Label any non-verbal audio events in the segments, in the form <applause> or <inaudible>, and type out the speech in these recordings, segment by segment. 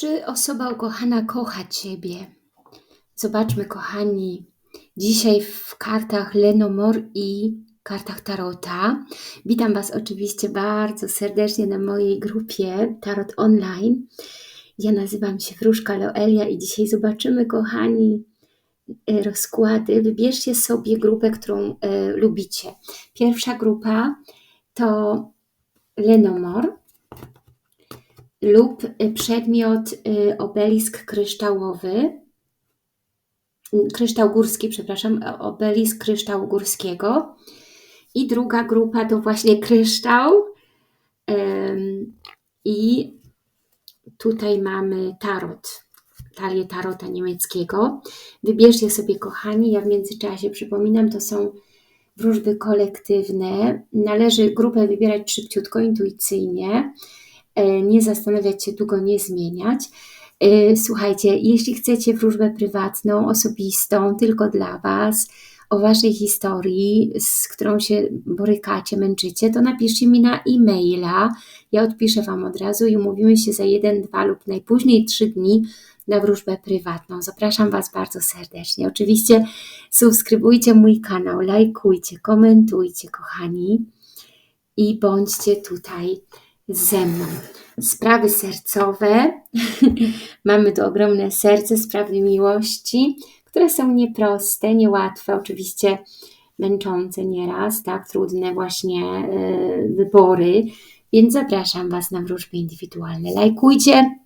Czy osoba ukochana kocha Ciebie? Zobaczmy, kochani, dzisiaj w kartach Lenomor i kartach Tarota. Witam Was oczywiście bardzo serdecznie na mojej grupie Tarot Online. Ja nazywam się Wróżka Loelia i dzisiaj zobaczymy, kochani, e, rozkłady. Wybierzcie sobie grupę, którą e, lubicie. Pierwsza grupa to Lenomor lub przedmiot y, obelisk kryształowy, kryształ górski, przepraszam, obelisk kryształu górskiego. I druga grupa to właśnie kryształ. I tutaj mamy tarot, talię tarota niemieckiego. Wybierzcie sobie, kochani, ja w międzyczasie przypominam, to są wróżby kolektywne. Należy grupę wybierać szybciutko, intuicyjnie nie zastanawiać się długo, nie zmieniać. E, słuchajcie, jeśli chcecie wróżbę prywatną, osobistą, tylko dla Was, o Waszej historii, z którą się borykacie, męczycie, to napiszcie mi na e-maila. Ja odpiszę Wam od razu i umówimy się za jeden, dwa lub najpóźniej trzy dni na wróżbę prywatną. Zapraszam Was bardzo serdecznie. Oczywiście subskrybujcie mój kanał, lajkujcie, komentujcie, kochani, i bądźcie tutaj ze mną. Sprawy sercowe. <laughs> Mamy tu ogromne serce, sprawy miłości, które są nieproste, niełatwe, oczywiście męczące nieraz, tak, trudne właśnie yy, wybory, więc zapraszam Was na wróżby indywidualne. Lajkujcie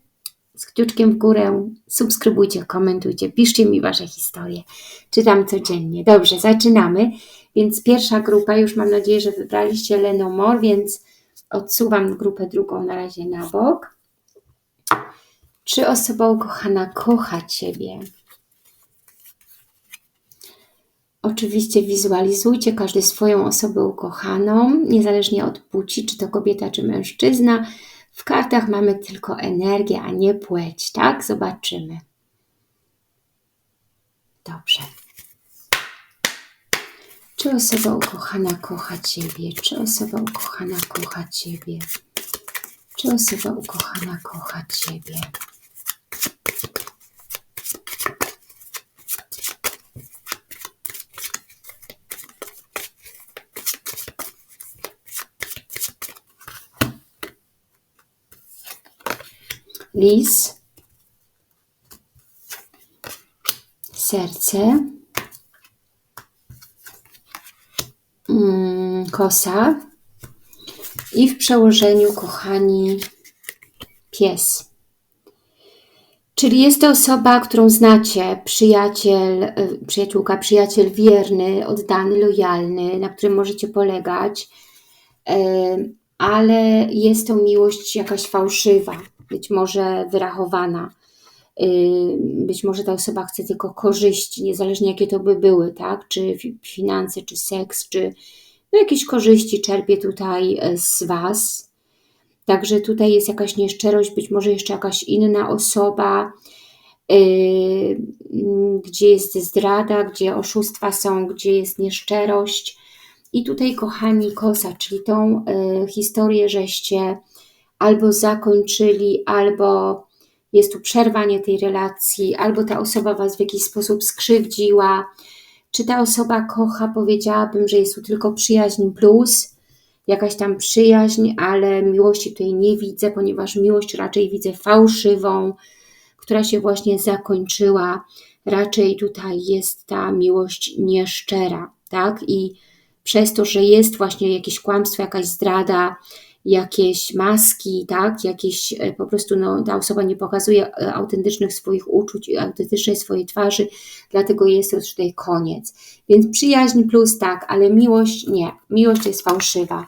z kciuczkiem w górę, subskrybujcie, komentujcie, piszcie mi Wasze historie. Czytam codziennie. Dobrze, zaczynamy. Więc pierwsza grupa, już mam nadzieję, że wybraliście Lenomor, więc Odsuwam grupę drugą na razie na bok. Czy osoba ukochana kocha Ciebie? Oczywiście wizualizujcie każdy swoją osobę ukochaną, niezależnie od płci, czy to kobieta, czy mężczyzna. W kartach mamy tylko energię, a nie płeć, tak? Zobaczymy. Dobrze. Czy osoba ukochana kocha Ciebie? Czy osoba ukochana kocha Ciebie? Czy osoba ukochana kocha Ciebie? Lis, serce, kosa i w przełożeniu, kochani, pies. Czyli jest to osoba, którą znacie, przyjaciel, e, przyjaciółka, przyjaciel wierny, oddany, lojalny, na którym możecie polegać, e, ale jest to miłość jakaś fałszywa, być może wyrachowana. E, być może ta osoba chce tylko korzyści, niezależnie jakie to by były, tak? Czy finanse, czy seks, czy no jakieś korzyści czerpie tutaj e, z Was. Także tutaj jest jakaś nieszczerość, być może jeszcze jakaś inna osoba, yy, gdzie jest zdrada, gdzie oszustwa są, gdzie jest nieszczerość. I tutaj, kochani, kosa, czyli tą yy, historię, żeście albo zakończyli, albo jest tu przerwanie tej relacji, albo ta osoba Was w jakiś sposób skrzywdziła, czy ta osoba kocha? Powiedziałabym, że jest tu tylko przyjaźń plus, jakaś tam przyjaźń, ale miłości tutaj nie widzę, ponieważ miłość raczej widzę fałszywą, która się właśnie zakończyła. Raczej tutaj jest ta miłość nieszczera, tak? I przez to, że jest właśnie jakieś kłamstwo, jakaś zdrada, jakieś maski, tak, jakieś e, po prostu no, ta osoba nie pokazuje e, autentycznych swoich uczuć, autentycznej swojej twarzy, dlatego jest już tutaj koniec. Więc przyjaźń plus tak, ale miłość nie. Miłość jest fałszywa.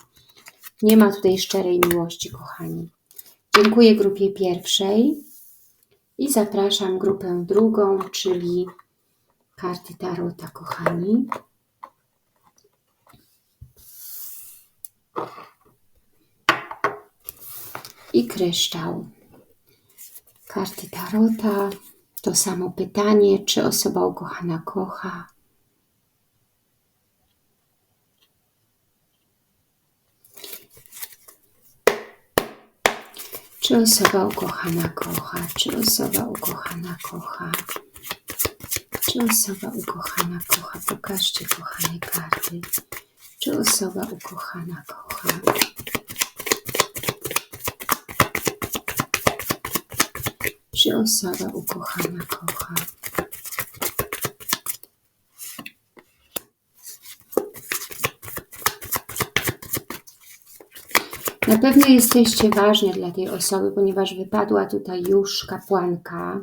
Nie ma tutaj szczerej miłości, kochani. Dziękuję grupie pierwszej i zapraszam grupę drugą, czyli karty Tarota, kochani i kryształ. Karty Tarota. To samo pytanie, czy osoba ukochana kocha. Czy osoba ukochana kocha? Czy osoba ukochana kocha? Czy osoba ukochana kocha? Pokażcie, kochane karty. Czy osoba ukochana kocha? Czy osoba ukochana kocha? Na pewno jesteście ważne dla tej osoby, ponieważ wypadła tutaj już kapłanka,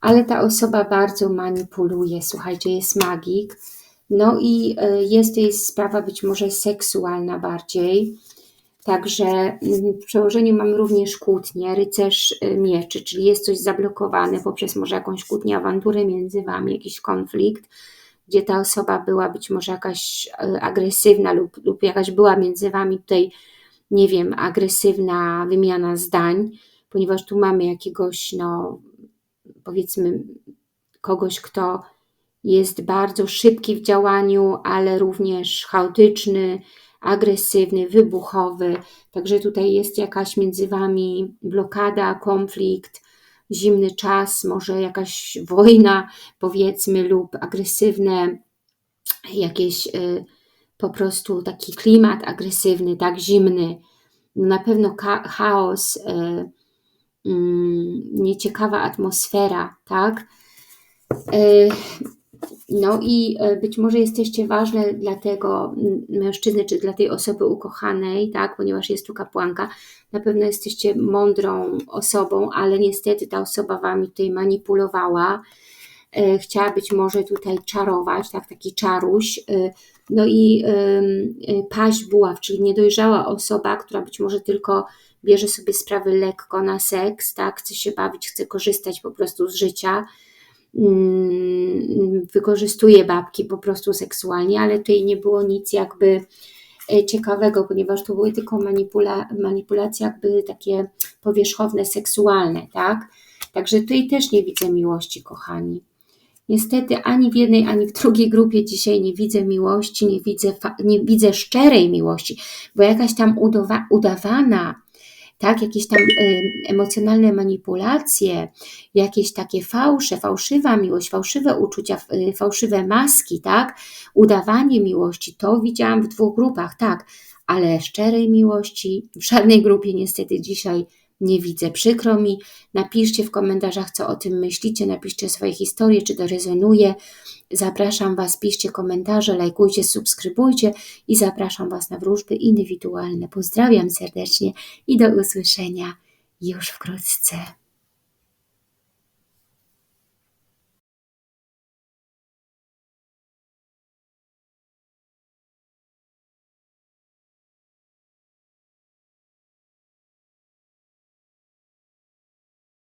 ale ta osoba bardzo manipuluje. Słuchajcie, jest magik. No i e, jest jest sprawa być może seksualna bardziej. Także mm, w przełożeniu mamy również kłótnię, rycerz e, mieczy, czyli jest coś zablokowane poprzez może jakąś kłótnię, awanturę między Wami, jakiś konflikt, gdzie ta osoba była być może jakaś e, agresywna lub, lub jakaś była między Wami tutaj nie wiem, agresywna wymiana zdań, ponieważ tu mamy jakiegoś, no powiedzmy, kogoś, kto jest bardzo szybki w działaniu, ale również chaotyczny, agresywny, wybuchowy. Także tutaj jest jakaś między Wami blokada, konflikt, zimny czas, może jakaś wojna, powiedzmy, lub agresywne jakieś y, po prostu taki klimat agresywny, tak zimny, na pewno chaos, e, mm, nieciekawa atmosfera, tak? E, no i e, być może jesteście ważne dla tego mężczyzny, czy dla tej osoby ukochanej, tak, ponieważ jest tu kapłanka, na pewno jesteście mądrą osobą, ale niestety ta osoba Wami tutaj manipulowała, chciała być może tutaj czarować, tak, taki czaruś, no i paść buław, czyli niedojrzała osoba, która być może tylko bierze sobie sprawy lekko na seks, tak, chce się bawić, chce korzystać po prostu z życia, wykorzystuje babki po prostu seksualnie, ale tutaj nie było nic jakby e, ciekawego, ponieważ to były tylko manipula manipulacje jakby takie powierzchowne, seksualne, tak? Także tutaj też nie widzę miłości, kochani. Niestety ani w jednej, ani w drugiej grupie dzisiaj nie widzę miłości, nie widzę, nie widzę szczerej miłości, bo jakaś tam udawa, udawana, tak, jakieś tam y, emocjonalne manipulacje, jakieś takie fałsze, fałszywa miłość, fałszywe uczucia, y, fałszywe maski, tak, udawanie miłości, to widziałam w dwóch grupach, tak, ale szczerej miłości w żadnej grupie niestety dzisiaj nie widzę. Przykro mi, napiszcie w komentarzach, co o tym myślicie, napiszcie swoje historie, czy to rezonuje. Zapraszam Was, piszcie komentarze, lajkujcie, subskrybujcie i zapraszam Was na wróżby indywidualne. Pozdrawiam serdecznie i do usłyszenia już wkrótce.